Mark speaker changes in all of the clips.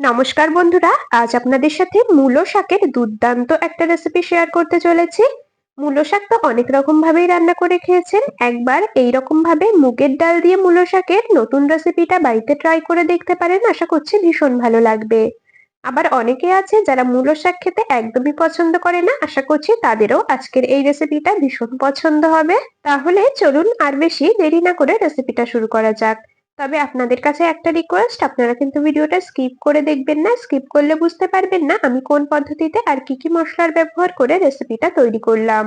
Speaker 1: নমস্কার বন্ধুরা, আজ আপনাদের সাথে মূলো শাকের দুর্দান্ত একটা রেসিপি শেয়ার করতে চলেছি। মূলো শাক তো অনেক রকম ভাবেই রান্না করে খেয়েছেন। একবার এই রকম ভাবে মুগের ডাল দিয়ে মূলো শাকের নতুন রেসিপিটা বাড়িতে ট্রাই করে দেখতে পারেন, আশা করছি ভীষণ ভালো লাগবে। আবার অনেকে আছে যারা মূলো শাক খেতে একদমই পছন্দ করে না, আশা করছি তাদেরও আজকের এই রেসিপিটা ভীষণ পছন্দ হবে। তাহলে চলুন আর বেশি দেরি না করে রেসিপিটা শুরু করা যাক। তবে আপনাদের কাছে একটা রিকোয়েস্ট আপনারা কিন্তু ভিডিওটা স্কিপ করে দেখবেন না স্কিপ করলে বুঝতে পারবেন না আমি কোন পদ্ধতিতে আর কি কি মশলার ব্যবহার করে রেসিপিটা তৈরি করলাম।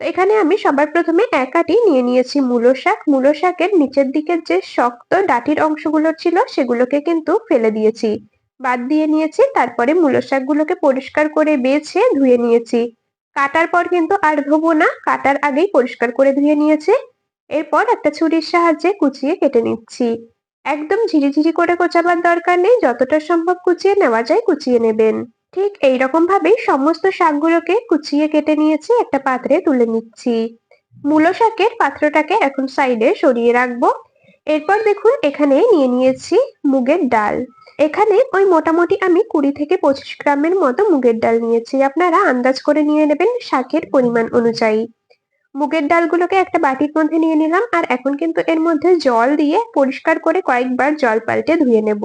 Speaker 1: তো এখানে আমি সবার প্রথমে এক আটি নিয়ে নিয়েছি মূলো শাক। মূলো শাকের নিচের দিকের যে শক্ত ডাটির অংশগুলো ছিল সেগুলোকে কিন্তু ফেলে দিয়েছি। বাদ দিয়ে নিয়েছি, তারপরে মূলো শাকগুলোকে পরিষ্কার করে বেছে ধুয়ে নিয়েছি। কাটার পর কিন্তু আর ধোবো না, কাটার আগেই পরিষ্কার করে ধুয়ে নিয়েছি। এরপর একটা ছুরির সাহায্যে কুচিয়ে কেটে নিচ্ছি। একদম ঝিরিঝিরি করে কোচাবার দরকার নেই, যতটা সম্ভব কুচিয়ে নেওয়া যায় কুচিয়ে নেবেন। ঠিক এইরকম ভাবেই সমস্ত শাকগুলোকে কুচিয়ে কেটে নিয়েছি, একটা পাত্রে তুলে নিচ্ছি। মূলো শাকের পাত্রটাকে এখন সাইডে সরিয়ে রাখব। এরপর দেখুন এখানে নিয়ে নিয়েছি মুগের ডাল। এখানে ওই মোটামুটি আমি কুড়ি থেকে পঁচিশ গ্রামের মতো মুগের ডাল নিয়েছি। আপনারা আন্দাজ করে নিয়ে নেবেন শাকের পরিমাণ অনুযায়ী। মুগের ডালগুলোকে একটা বাটির মধ্যে নিয়ে নিলাম আর এখন কিন্তু এর মধ্যে জল দিয়ে পরিষ্কার করে কয়েকবার জল পাল্টে ধুয়ে নেব।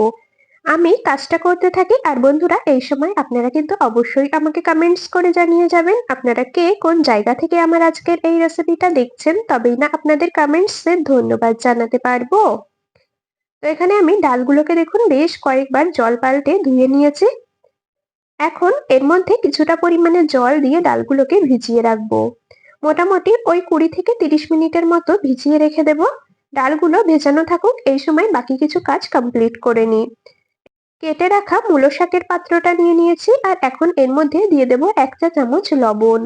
Speaker 1: আমি কাজটা করতে থাকি আর বন্ধুরা, এই সময় আপনারা কিন্তু অবশ্যই আমাকে কমেন্টস করে জানিয়ে যাবেন আপনারা কে কোন জায়গা থেকে আমার আজকের এই রেসিপিটা দেখছেন, তবেই না আপনাদের কমেন্টসে ধন্যবাদ জানাতে পারব। তো এখানে আমি ডালগুলোকে দেখুন বেশ কয়েকবার জল পাল্টে ধুয়ে নিয়েছি। এখন এর মধ্যে কিছুটা পরিমাণে জল দিয়ে ডালগুলোকে ভিজিয়ে রাখব। মোটামুটি ওই কুড়ি থেকে তিরিশ মিনিটের মতো ভিজিয়ে রেখে দেব। ডালগুলো ভেজানো থাকুক, এই সময় বাকি কিছু কাজ কমপ্লিট করে নিই। কেটে রাখা মূলো শাকের পাত্রটা নিয়ে নিয়েছি আর এখন এর মধ্যে দিয়ে দেব এক চা চামচ লবণ।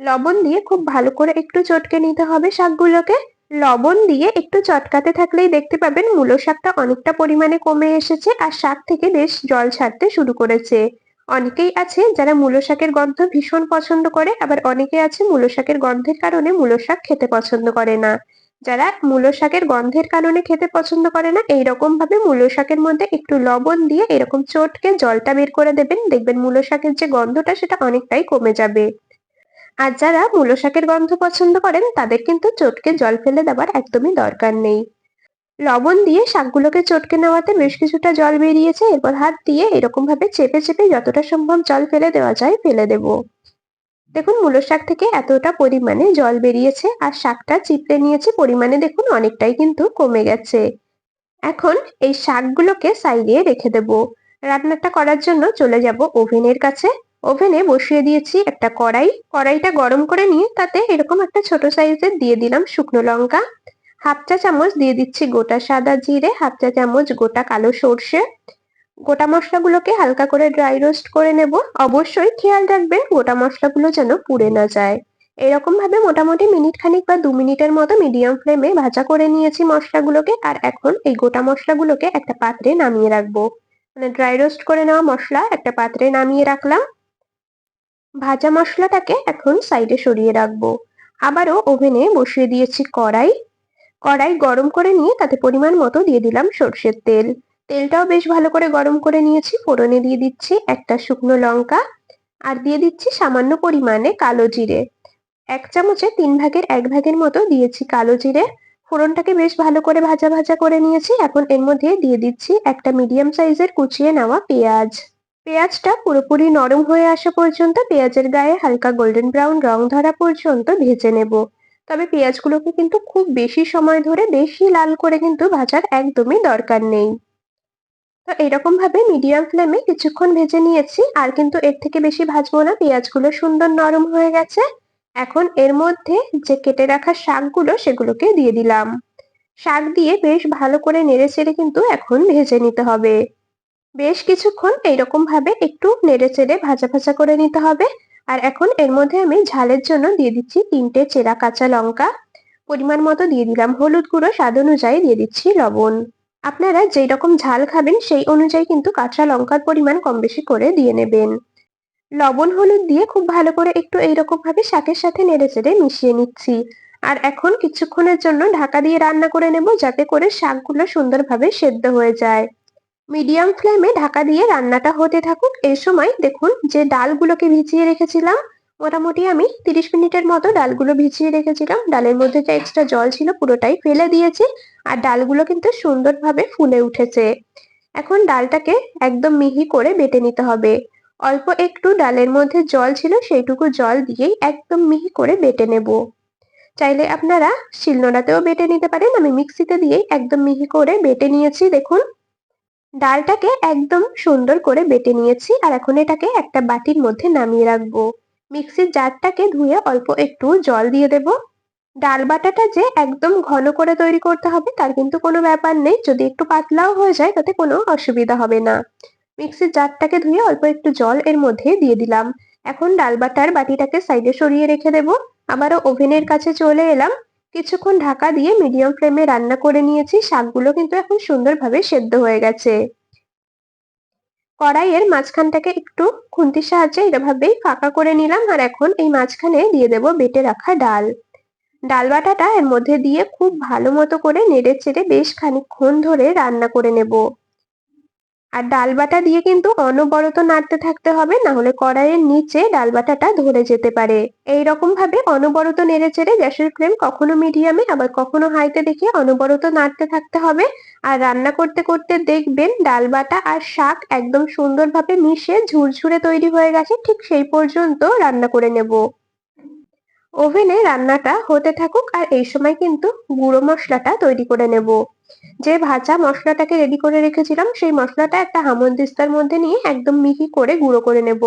Speaker 1: লবণ দিয়ে খুব ভালো করে একটু চটকে নিতে হবে শাকগুলোকে। লবণ দিয়ে একটু চটকাতে থাকলেই দেখতে পাবেন মূলো শাকটা অনেকটা পরিমাণে কমে এসেছে আর শাক থেকে বেশ জল ছাড়তে শুরু করেছে। অনেকেই আছে যারা মূলো শাকের গন্ধ ভীষণ পছন্দ করে, আবার অনেকে আছে মূলো শাকের গন্ধের কারণে মূলো শাক খেতে পছন্দ করে না। যারা মূলো শাকের গন্ধের কারণে খেতে পছন্দ করে না এইরকম ভাবে মূলো শাকের মধ্যে একটু লবণ দিয়ে এরকম চটকে জলটা বের করে দেবেন, দেখবেন মূলো শাকের যে গন্ধটা সেটা অনেকটাই কমে যাবে। আর যারা মূলো শাকের গন্ধ পছন্দ করেন, তাদের কিন্তু চটকে জল ফেলে দেওয়ার একদমই দরকার নেই। লবণ দিয়ে শাকগুলোকে চটকে নেওয়াতে বেশ কিছুটা জল বেরিয়েছে। এরপর হাত দিয়ে এরকম ভাবে চেপে চেপে যতটা সম্ভব জল ফেলে দেওয়া যায়, ফেলে দেব। দেখুন, মূলো শাক থেকে এতটা পরিমাণে জল বেরিয়েছে আর শাকটা চিপড়ে নিয়েছে। পরিমাণে দেখুন, অনেকটাই কিন্তু কমে গেছে। এখন এই শাকগুলোকে সাইডে রেখে দেব। রান্নাটা করার জন্য চলে যাব ওভেনের কাছে। ওভেনে বসিয়ে দিয়েছি একটা কড়াই। কড়াইটা গরম করে নিয়ে তাতে এরকম একটা ছোট সাইজের দিয়ে দিলাম শুকনো লঙ্কা। হাফ চা চামচ দিয়ে দিচ্ছি গোটা সাদা জিরে, হাফ চা চামচ গোটা কালো সর্ষে। গোটা মশলাগুলোকে হালকা করে ড্রাই রোস্ট করে নেব। অবশ্যই খেয়াল রাখবেন গোটা মশলাগুলো যেন পুড়ে না যায়। এরকম ভাবে মোটামুটি মিনিট খানিক বা দু মিনিটের মতো মিডিয়াম ফ্লেমে ভাজা করে নিয়েছি মশলাগুলোকে, আর এখন এই গোটা মশলাগুলোকে একটা পাত্রে নামিয়ে রাখব। মানে ড্রাই রোস্ট করে নেওয়া মশলা একটা পাত্রে নামিয়ে রাখলাম। ভাজা মশলাটাকে এখন সাইডে সরিয়ে রাখব। আবারও ওভেনে বসিয়ে দিয়েছি কড়াই। কড়াই গরম করে নিয়ে তাতে পরিমাণ মতো দিয়ে দিলাম সর্ষের তেল। তেলটাও বেশ ভালো করে গরম করে নিয়েছি। ফোড়নে দিয়ে দিচ্ছি একটা শুকনো লঙ্কা আর দিয়ে দিচ্ছি সামান্য পরিমাণে কালো জিরে। এক চামচে তিন ভাগের এক ভাগের মতো দিয়েছি কালো জিরে। ফোড়নটাকে বেশ ভালো করে ভাজা ভাজা করে নিয়েছি। এখন এর মধ্যে দিয়ে দিচ্ছি একটা মিডিয়াম সাইজের কুচিয়ে নেওয়া পেঁয়াজ। পেঁয়াজটা পুরোপুরি নরম হয়ে আসা পর্যন্ত পেঁয়াজের গায়ে হালকা গোল্ডেন ব্রাউন রং ধরা পর্যন্ত ভেজে নেব। তবে পেঁয়াজগুলোকে কিন্তু খুব বেশি সময় ধরে বেশি লাল করে কিন্তু ভাজার একদমই দরকার নেই। তো এরকম ভাবে মিডিয়াম ফ্লেমে কিছুক্ষণ ভেজে নিয়েছি, আর কিন্তু এর থেকে বেশি ভাজবো না, পেঁয়াজগুলো সুন্দর নরম হয়ে গেছে। এখন এর মধ্যে যে কেটে রাখা শাকগুলো সেগুলোকে দিয়ে দিলাম। শাক দিয়ে বেশ ভালো করে নেড়ে চেড়ে কিন্তু এখন ভেজে নিতে হবে। বেশ কিছুক্ষণ এইরকম ভাবে একটু নেড়ে চেড়ে ভাজা ভাজা করে নিতে হবে। আর এখন এর মধ্যে আমি ঝালের জন্য দিয়ে দিচ্ছি তিনটে চেরা কাঁচা লঙ্কা। পরিমাণ মতো দিয়ে দিলাম হলুদ গুঁড়ো, স্বাদ অনুযায়ী দিয়ে দিচ্ছি লবণ। আপনারা যেই রকম ঝাল খাবেন সেই অনুযায়ী কিন্তু কাঁচা লঙ্কার পরিমাণ কম বেশি করে দিয়ে নেবেন। লবণ হলুদ দিয়ে খুব ভালো করে একটু এইরকম ভাবে শাকের সাথে নেড়ে চেড়ে মিশিয়ে নিচ্ছি। আর এখন কিছুক্ষণের জন্য ঢাকা দিয়ে রান্না করে নেব যাতে করে শাকগুলো সুন্দরভাবে সেদ্ধ হয়ে যায়। মিডিয়াম ফ্লেমে ঢাকা দিয়ে রান্নাটা হতে থাকুক এই সময় দেখুন যে ডালগুলোকে ভিজিয়ে রেখেছিলাম। মোটামুটি আমি তিরিশ মিনিটের মতো ডালগুলো ভিজিয়ে রেখেছিলাম। ডালের মধ্যে যে এক্সট্রা জল ছিল পুরোটাই ফেলে দিয়েছি আর ডালগুলো কিন্তু সুন্দরভাবে ফুলে উঠেছে। এখন ডালটাকে একদম মিহি করে বেটে নিতে হবে। অল্প একটু ডালের মধ্যে জল ছিল সেইটুকু জল দিয়েই একদম মিহি করে বেটে নেব। চাইলে আপনারা শিলনোড়াতেও বেটে নিতে পারেন। আমি মিক্সিতে দিয়েই একদম মিহি করে বেটে নিয়েছি, দেখুন। ডালটাকে একদম সুন্দর করে বেটে নিয়েছি আর এখন এটাকে একটা বাটির মধ্যে নামিয়ে রাখব। মিক্সির জারটাকে ধুয়ে অল্প একটু জল দিয়ে দেব। ডাল বাটাটা যে একদম ঘন করে তৈরি করতে হবে তার কিন্তু কোনো ব্যাপার নেই। যদি একটু পাতলাও হয়ে যায় তাতে কোনো অসুবিধা হবে না। মিক্সির জারটাকে ধুয়ে অল্প একটু জল এর মধ্যে দিয়ে দিলাম। এখন ডাল বাটার বাটিটাকে সাইডে সরিয়ে রেখে দেব। আবারও ওভেনের কাছে চলে এলাম। কিছুক্ষণ ঢাকা দিয়ে মিডিয়াম ফ্লেমে রান্না করে নিয়েছি। শাকগুলো কিন্তু এখন সুন্দরভাবে সেদ্ধ হয়ে গেছে। কড়াইয়ের মাঝখানটাকে একটু খুন্তির সাহায্যে এভাবেই ফাঁকা করে নিলাম আর এখন এই মাঝখানে দিয়ে দেব বেটে রাখা ডাল। ডাল বাটাটা এর মধ্যে দিয়ে খুব ভালো মতো করে নেড়ে চেড়ে বেশ খানিকক্ষণ ধরে রান্না করে নেব। আর ডাল বাটা দিয়ে কিন্তু অনবরত নাড়তে থাকতে হবে না হলে কড়াইয়ের নিচে ডাল বাটাটা ধরে যেতে পারে। এই রকম ভাবে অনবরত নেড়ে চেড়ে গ্যাসের ফ্লেম কখনো মিডিয়ামে, আবার কখনো হাইতে দেখে অনবরত নাড়তে থাকতে হবে। আর রান্না করতে করতে দেখবেন ডাল বাটা আর শাক একদম সুন্দরভাবে মিশে ঝুরঝুরে তৈরি হয়ে গেছে, ঠিক সেই পর্যন্ত রান্না করে নেব। ওভেনে রান্নাটা হতে থাকুক আর এই সময় কিন্তু গুঁড়ো মশলাটা তৈরি করে নেব। যে ভাজা মশলাটাকে রেডি করে রেখেছিলাম, সেই মশলাটা একটা হামনদিস্তার মধ্যে নিয়ে একদম মিহি করে গুঁড়ো করে নেব।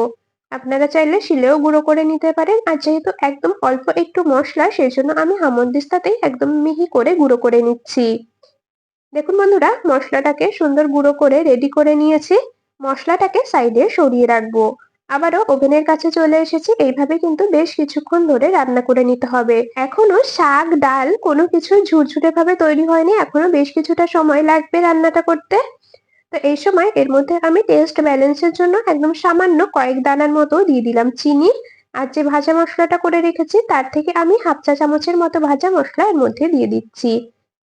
Speaker 1: আপনারা চাইলে শিলেও গুঁড়ো করে নিতে পারেন, আর যেহেতু একদম অল্প একটু মশলা, সেই জন্য আমি হামনদিস্তাতেই একদম মিহি করে গুঁড়ো করে নিচ্ছি। দেখুন বন্ধুরা, মশলাটাকে সুন্দর গুঁড়ো করে রেডি করে নিয়েছি। মশলাটাকে সাইডে সরিয়ে রাখব। আবারও ওভেনের কাছে চলে এসেছি। এইভাবে কিন্তু বেশ কিছুক্ষণ ধরে রান্না করে নিতে হবে। এখনও শাক, ডাল কোনো কিছু ঝুরঝুরে ভাবে তৈরি হয়নি। এখনও বেশ কিছুটা সময় লাগবে রান্নাটা করতে। তো এই সময় এর মধ্যে আমি টেস্ট ব্যালেন্সের জন্য একদম সামান্য কয়েক দানার মতো দিয়ে দিলাম চিনি। আর যে ভাজা মশলাটা করে রেখেছি, তার থেকে আমি হাফ চা চামচের মতো ভাজা মশলা এর মধ্যে দিয়ে দিচ্ছি।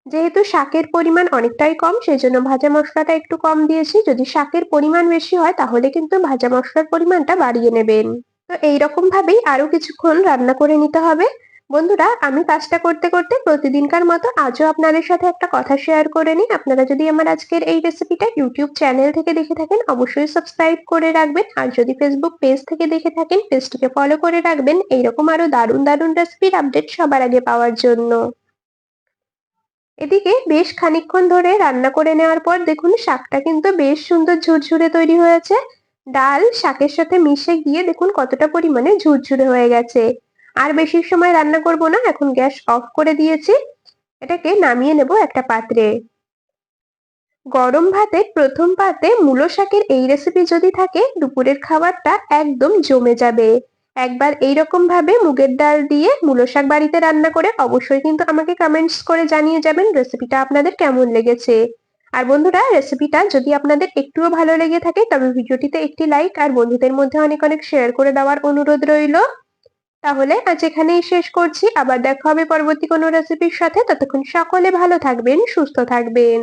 Speaker 1: যেহেতু শাকের পরিমাণ অনেকটাই কম সেই জন্য ভাজা মশলাটা একটু কম দিয়েছি। যদি শাকের পরিমাণ বেশি হয়, তাহলে কিন্তু ভাজা মশলার পরিমাণটা বাড়িয়ে নেবেন। তো এইরকম ভাবেই আরও কিছুক্ষণ রান্না করে নিতে হবে। বন্ধুরা, আমি কাজটা করতে করতে প্রতিদিনকার মতো আজও আপনাদের সাথে একটা কথা শেয়ার করে নিই। আপনারা যদি আমার আজকের এই রেসিপিটা ইউটিউব চ্যানেল থেকে দেখে থাকেন, অবশ্যই সাবস্ক্রাইব করে রাখবেন। আর যদি ফেসবুক পেজ থেকে দেখে থাকেন, পেজটিকে ফলো করে রাখবেন। এইরকম আরও দারুণ দারুণ রেসিপির আপডেট সবার আগে পাওয়ার জন্য। এদিকে বেশ খানিকক্ষণ ধরে রান্না করে নেওয়ার পর দেখুন শাকটা কিন্তু বেশ সুন্দর ঝুরঝুরে তৈরি হয়েছে। ডাল শাকের সাথে মিশে গিয়ে দেখুন কতটা পরিমাণে ঝুরঝুরে হয়ে গেছে। আর বেশি সময় রান্না করব না, এখন গ্যাস অফ করে দিয়েছি। এটাকে নামিয়ে নেব একটা পাত্রে। গরম ভাতে প্রথম পাতে মূলো শাকের এই রেসিপি যদি থাকে, দুপুরের খাবারটা একদম জমে যাবে। একবার এইরকম ভাবে মুগের ডাল দিয়ে মূলো শাক বাড়িতে রান্না করে অবশ্যই কিন্তু আমাকে কমেন্টস করে জানিয়ে যাবেন রেসিপিটা আপনাদের কেমন লেগেছে। আর বন্ধুরা রেসিপিটা যদি আপনাদের একটুও ভালো লেগে থাকে, তবে ভিডিওটিতে একটি লাইক আর বন্ধুদের মধ্যে অনেক অনেক শেয়ার করে দেওয়ার অনুরোধ রইল। তাহলে আজ এখানেই শেষ করছি। আবার দেখা হবে পরবর্তী কোনো রেসিপির সাথে। ততক্ষণ সকলে ভালো থাকবেন, সুস্থ থাকবেন।